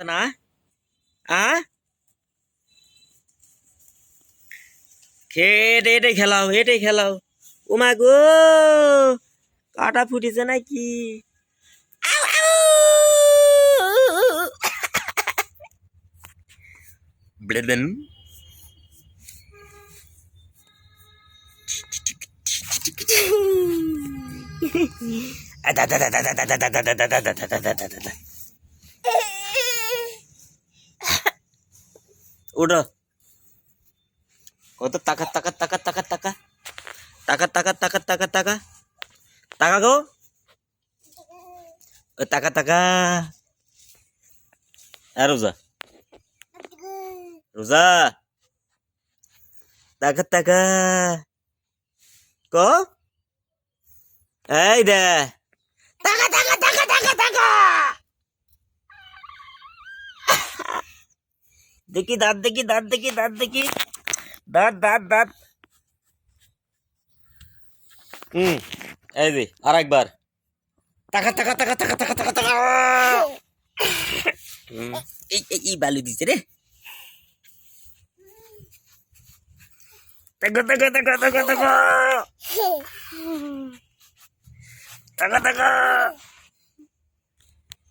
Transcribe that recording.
না আ খেট এটাই খেলাও এটাই খেলাও উমা গো কাটা ফুটেছে নাকি। ব্লেবেন। আদা, দা, দা, দা, দা, দা, দা, দা, দা, দা, দা, দা, উঠো। কত টাকা টাকা টাকা টাকা টাকা? টাকা টাকা টাকা টাকা টাকা? টাকা গো। ও, টাকা টাকা। আর রোজা। রোজা। টাকা টাকা। ক? এই দে। টাকা টাকা টাকা টাকা টাকা। দেখি দাঁত দেখি দাঁত দেখি দাঁত দেখি। দাঁত দাঁত দাঁত। হুম এই যে আর একবার টাকা টাকা টাকা টাকা টাকা টাকা টাকা এই এই এই বালু দিছে রে। টাকা টাকা টাকা টাকা টাকা টাকা টাকা